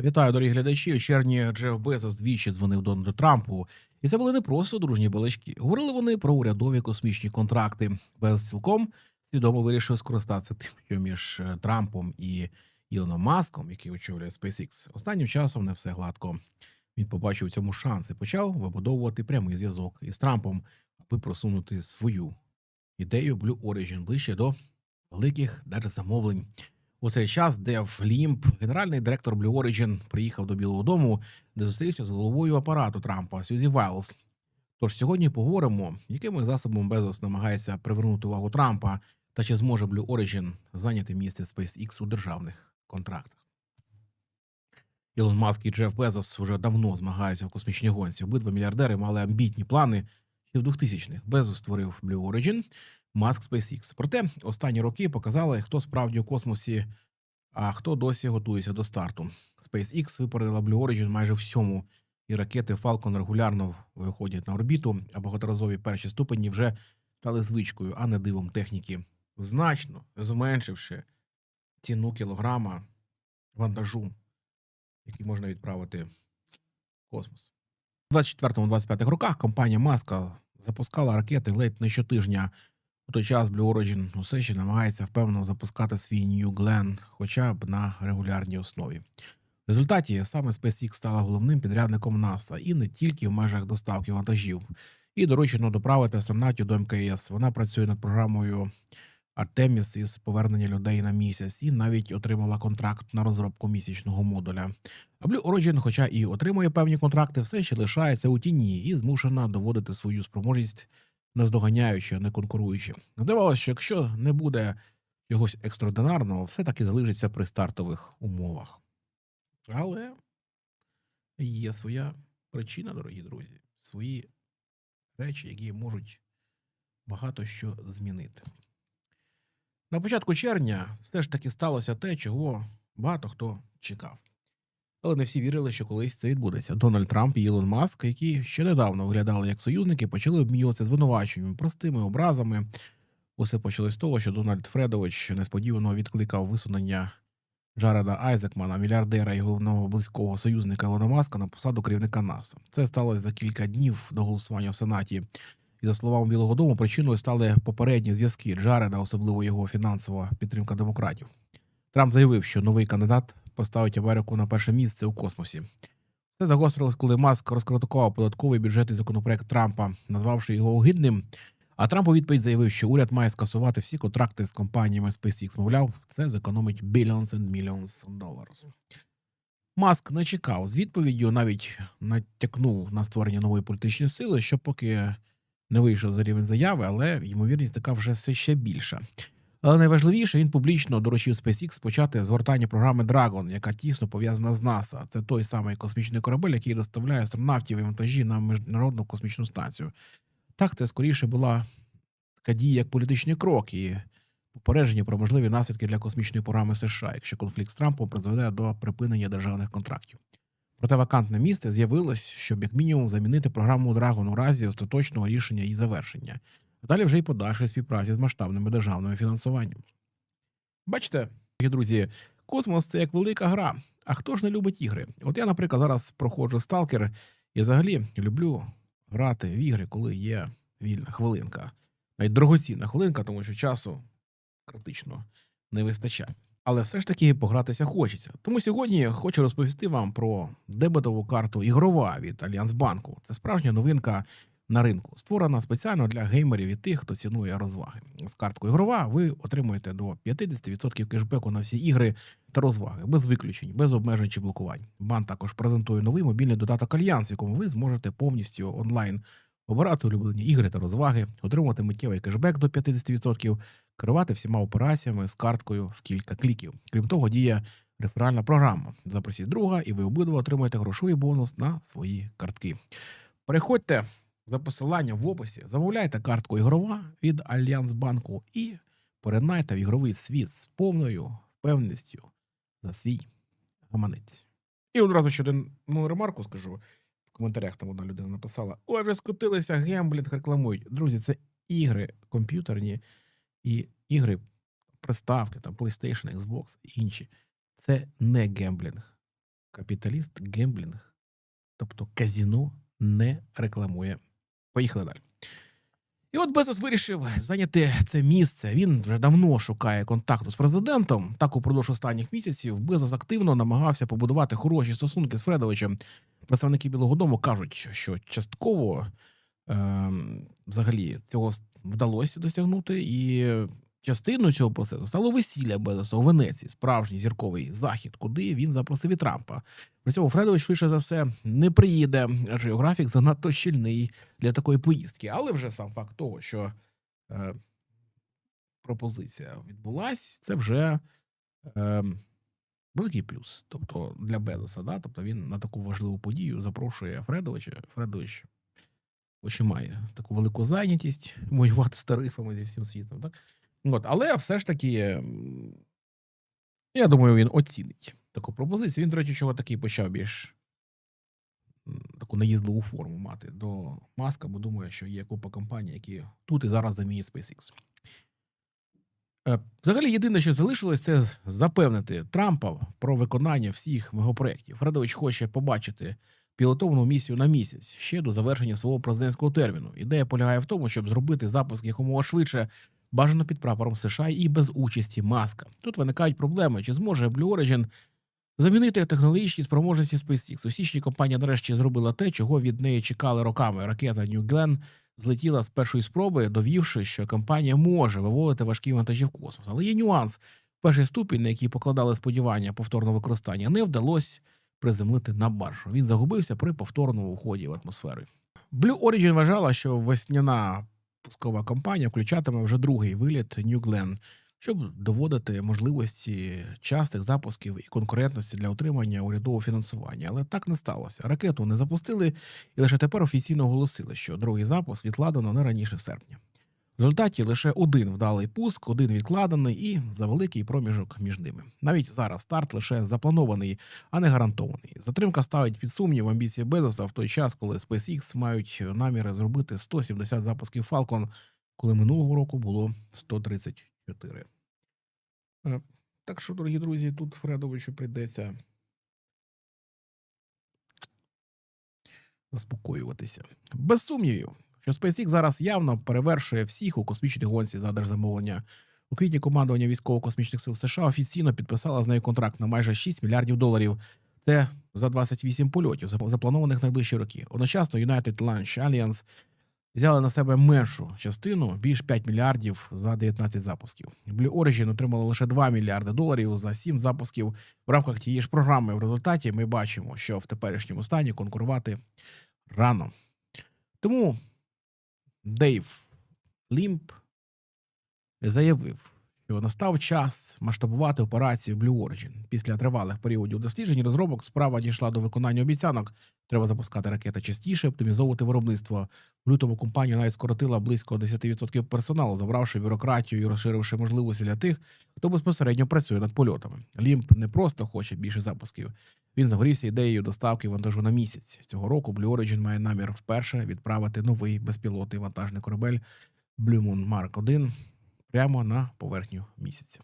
Вітаю, дорогі глядачі. У червні Джеф Безос двічі дзвонив Дональду Трампу, і це були не просто дружні балачки. Говорили вони про урядові космічні контракти. Безос цілком свідомо вирішив скористатися тим, що між е, Трампом і Ілоном Маском, який очолює SpaceX, останнім часом не все гладко. Він побачив в цьому шанс і почав вибудовувати прямий зв'язок із Трампом, аби просунути свою ідею Blue Origin ближче до великих держзамовлень. У цей час Дев Лімп, генеральний директор Blue Origin, приїхав до Білого Дому, де зустрівся з головою апарату Трампа Сюзі Вайлз. Тож сьогодні поговоримо, якими засобом Безос намагається привернути увагу Трампа та чи зможе Blue Origin зайняти місце SpaceX у державних контрактах. Ілон Маск і Джеф Безос вже давно змагаються в космічній гонці. Обидва мільярдери мали амбітні плани. Ще в 2000-х Безос створив Blue Origin, Маск SpaceX. Проте останні роки показали, хто справді у космосі, а хто досі готується до старту. SpaceX випередила Blue Origin майже всьому, і ракети Falcon регулярно виходять на орбіту, а багаторазові перші ступені вже стали звичкою, а не дивом техніки, значно зменшивши ціну кілограма вантажу, який можна відправити в космос. У 24-25 роках компанія Маска запускала ракети ледь не щотижня. У той час Blue Origin усе ще намагається впевнено запускати свій New Glenn хоча б на регулярній основі. В результаті саме SpaceX стала головним підрядником НАСА і не тільки в межах доставки вантажів. І доручено доправити астронавтів до МКС. Вона працює над програмою Артеміс із повернення людей на місяць, і навіть отримала контракт на розробку місячного модуля. А Blue Origin, хоча і отримує певні контракти, все ще лишається у тіні і змушена доводити свою спроможність наздоганяючи, а не конкуруючи. Здавалося, що якщо не буде чогось екстраординарного, все таки залишиться при стартових умовах. Але є своя причина, дорогі друзі, свої речі, які можуть багато що змінити. На початку червня все ж таки сталося те, чого багато хто чекав. Але не всі вірили, що колись це відбудеться. Дональд Трамп і Ілон Маск, які ще недавно виглядали як союзники, почали обмінюватися звинуваченнями, простими образами. Усе почалось з того, що Дональд Фредович несподівано відкликав висунення Джареда Айзекмана, мільярдера і головного близького союзника Ілона Маска, на посаду керівника НАСА. Це сталося за кілька днів до голосування в Сенаті. І за словами Білого Дому, причиною стали попередні зв'язки Джареда, особливо його фінансова підтримка демократів. Трамп заявив, що новий кандидат поставить Америку на перше місце у космосі. Все загострилось, коли Маск розкритикував податковий бюджетний законопроект Трампа, назвавши його огидним. А Трамп у відповідь заявив, що уряд має скасувати всі контракти з компаніями SpaceX. Мовляв, це зекономить billions and millions dollars. Маск не чекав з відповіддю, навіть натякнув на створення нової політичної сили, що поки не вийшов за рівень заяви, але ймовірність така вже все ще більша. Але найважливіше він публічно доручив SpaceX почати згортання програми Dragon, яка тісно пов'язана з НАСА. Це той самий космічний корабель, який доставляє астронавтів і вантажі на міжнародну космічну станцію. Так, це скоріше була така дія як політичний крок і попередження про можливі наслідки для космічної програми США, якщо конфлікт з Трампом призведе до припинення державних контрактів. Проте вакантне місце з'явилось, щоб як мінімум замінити програму Dragon у разі остаточного рішення і завершення. А далі вже й подальшої співпраці з масштабними державними фінансуванням. Бачите, друзі, космос це як велика гра. А хто ж не любить ігри? От я, наприклад, зараз проходжу сталкер і взагалі люблю грати в ігри, коли є вільна хвилинка. Навіть дорогоцінна хвилинка, тому що часу критично не вистачає. Але все ж таки погратися хочеться. Тому сьогодні хочу розповісти вам про дебетову карту ігрова від Альянсбанку. Це справжня новинка на ринку, створена спеціально для геймерів і тих, хто цінує розваги. З карткою ігрова ви отримуєте до 50% кешбеку на всі ігри та розваги, без виключень, без обмежень чи блокувань. Банк також презентує новий мобільний додаток Альянс, в якому ви зможете повністю онлайн обирати улюблені ігри та розваги, отримувати миттєвий кешбек до 50%, керувати всіма операціями з карткою в кілька кліків. Крім того, діє реферальна програма. Запросіть друга, і ви обидва отримаєте грошовий бонус на свої картки. Переходьте за посиланням в описі, замовляйте картку ігрова від Альянсбанку і поринайте в ігровий світ з повною впевненістю за свій гаманець. І одразу ще один ну, ремарку скажу. В коментарях там одна людина написала: Ой, вже скотилися, гемблінг рекламують. Друзі, це ігри комп'ютерні і ігри, приставки, там PlayStation, Xbox і інші. Це не гемблінг. Капіталіст гемблінг, тобто казіно, не рекламує. Поїхали далі. І от Безос вирішив зайняти це місце. Він вже давно шукає контакту з президентом. Так, упродовж останніх місяців Безос активно намагався побудувати хороші стосунки з Фредовичем. Представники Білого Дому кажуть, що частково е, взагалі цього вдалося досягнути, і частиною цього процесу стало весілля Безоса у Венеції, справжній зірковий захід, куди він запросив і Трампа. При цьому Фредович швидше за все не приїде, адже графік занадто щільний для такої поїздки. Але вже сам факт того, що е, пропозиція відбулась, це вже е, великий плюс. Тобто для Безоса, да? тобто він на таку важливу подію запрошує Фредовича. Фредович очі має таку велику зайнятість воювати з тарифами зі всім світом. Так? От, але все ж таки, я думаю, він оцінить таку пропозицію. Він, до речі, чого такий почав більш таку наїздливу форму мати до маска, бо думаю, що є купа компаній, які тут і зараз замінять SpaceX. Е, Взагалі, єдине, що залишилось, це запевнити Трампа про виконання всіх його проєктів. Фредович хоче побачити пілотовану місію на місяць ще до завершення свого президентського терміну. Ідея полягає в тому, щоб зробити запуск якомога швидше, бажано під прапором США і без участі маска. Тут виникають проблеми, чи зможе Blue Origin замінити технологічні спроможності SpaceX. У січні компанія нарешті зробила те, чого від неї чекали роками. Ракета New Glenn злетіла з першої спроби, довівши, що компанія може виводити важкі вантажі в космос. Але є нюанс. Перший ступінь, на який покладали сподівання повторного використання, не вдалося приземлити на баржу. Він загубився при повторному уході в атмосферу. Blue Origin вважала, що весняна пускова кампанія включатиме вже другий виліт New Glenn, щоб доводити можливості частих запусків і конкурентності для отримання урядового фінансування. Але так не сталося. Ракету не запустили, і лише тепер офіційно оголосили, що другий запуск відкладено не раніше серпня. В результаті лише один вдалий пуск, один відкладений і за великий проміжок між ними. Навіть зараз старт лише запланований, а не гарантований. Затримка ставить під сумнів амбіції Безоса в той час, коли SpaceX мають наміри зробити 170 запусків Falcon, коли минулого року було 134. Е, Так що, дорогі друзі, тут Фредовичу прийдеться заспокоюватися. Без сумнівів, що SpaceX зараз явно перевершує всіх у космічній гонці за держзамовлення. У квітні командування військово-космічних сил США офіційно підписало з нею контракт на майже 6 мільярдів доларів. Це за 28 польотів, запланованих найближчі роки. Одночасно United Launch Alliance взяли на себе меншу частину, більш 5 мільярдів за 19 запусків. Blue Origin отримало лише 2 мільярди доларів за 7 запусків в рамках тієї ж програми. В результаті ми бачимо, що в теперішньому стані конкурувати рано. Тому Дейв Лімп заявив, що настав час масштабувати операцію Blue Origin. Після тривалих періодів досліджень і розробок справа дійшла до виконання обіцянок. Треба запускати ракети частіше, оптимізовувати виробництво. В лютому компанія навіть скоротила близько 10% персоналу, забравши бюрократію і розширивши можливості для тих, хто безпосередньо працює над польотами. Лімп не просто хоче більше запусків. Він загорівся ідеєю доставки вантажу на місяць. Цього року Blue Origin має намір вперше відправити новий безпілотний вантажний корабель Blue Moon Mark 1 прямо на поверхню місяця.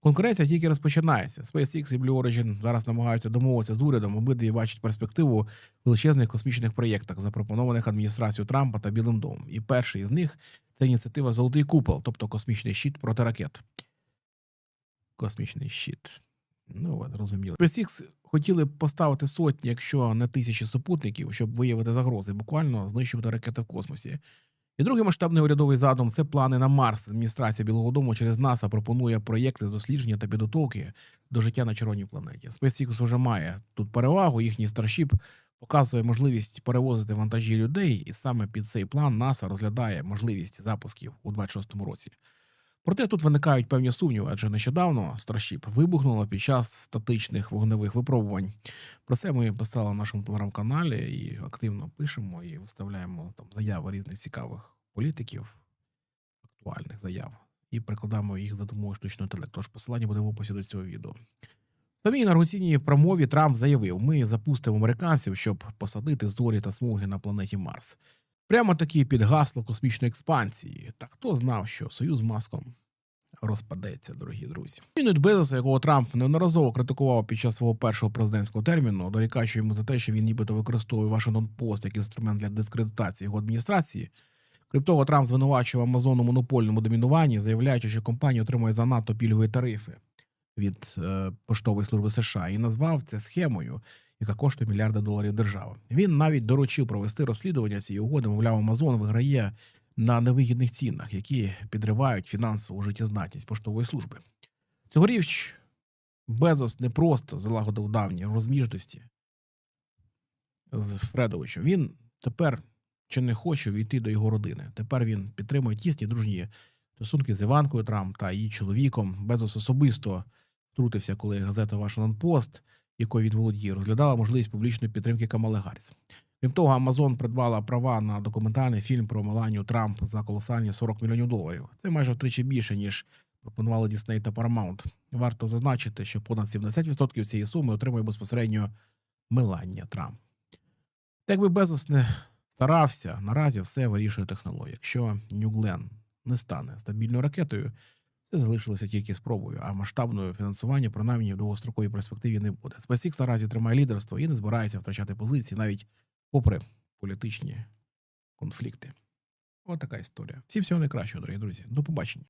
Конкуренція тільки розпочинається. SpaceX і Blue Origin зараз намагаються домовитися з урядом. Обидві бачать перспективу величезних космічних проєктах, запропонованих адміністрацією Трампа та Білим домом. І перший із них це ініціатива Золотий купол, тобто космічний щит проти ракет. Космічний щит. Ну, от, зрозуміло. SpaceX хотіли б поставити сотні, якщо не тисячі супутників, щоб виявити загрози, буквально знищувати ракети в космосі. І другий масштабний урядовий задум це плани на Марс. Адміністрація Білого Дому через НАСА пропонує проєкти дослідження та підготовки до життя на червоній планеті. SpaceX уже має тут перевагу. Їхній старшіп показує можливість перевозити вантажі людей, і саме під цей план НАСА розглядає можливість запусків у 26-му році. Проте тут виникають певні сумніви, адже нещодавно Starship вибухнула під час статичних вогневих випробувань. Про це ми писали на нашому телеграм-каналі і активно пишемо і виставляємо там заяви різних цікавих політиків, актуальних заяв, і прикладаємо їх за допомогою штучного інтелекту. Тож посилання буде в описі до цього відео. Самій інаугураційній промові Трамп заявив: ми запустимо американців, щоб посадити зорі та смуги на планеті Марс. Прямо таки під гасло космічної експансії. Та хто знав, що союз з маском розпадеться, дорогі друзі. Мінуть Безоса, якого Трамп неодноразово критикував під час свого першого президентського терміну, дорікаючи йому за те, що він нібито використовує Вашингтон Пост як інструмент для дискредитації його адміністрації. Крім того, Трамп звинувачував Амазон у монопольному домінуванні, заявляючи, що компанія отримує занадто пільгові тарифи від е, поштової служби США і назвав це схемою, яка коштує мільярди доларів держави. Він навіть доручив провести розслідування цієї угоди. Мовляв, Амазон виграє на невигідних цінах, які підривають фінансову життєздатність поштової служби. Цьогоріч Безос не просто залагодив давні розміжності з Фредовичем. Він тепер чи не хоче війти до його родини. Тепер він підтримує тісні дружні стосунки з Іванкою Трамп та її чоловіком. Безос особисто втрутився, коли газета Вашингтон Пост, якою він володіє, розглядала можливість публічної підтримки Камали Гарріс. Крім того, Амазон придбала права на документальний фільм про Меланію Трамп за колосальні 40 мільйонів доларів. Це майже втричі більше, ніж пропонували Disney та Paramount. Варто зазначити, що понад 70% цієї суми отримує безпосередньо Меланія Трамп. Якби Безос не старався, наразі все вирішує технологія. Якщо Нью-Глен не стане стабільною ракетою, це залишилося тільки спробою, а масштабного фінансування, принаймні в довгостроковій перспективі, не буде. SpaceX наразі тримає лідерство і не збирається втрачати позиції, навіть попри політичні конфлікти. От така історія. Всім всього найкращого, дорогі друзі. До побачення.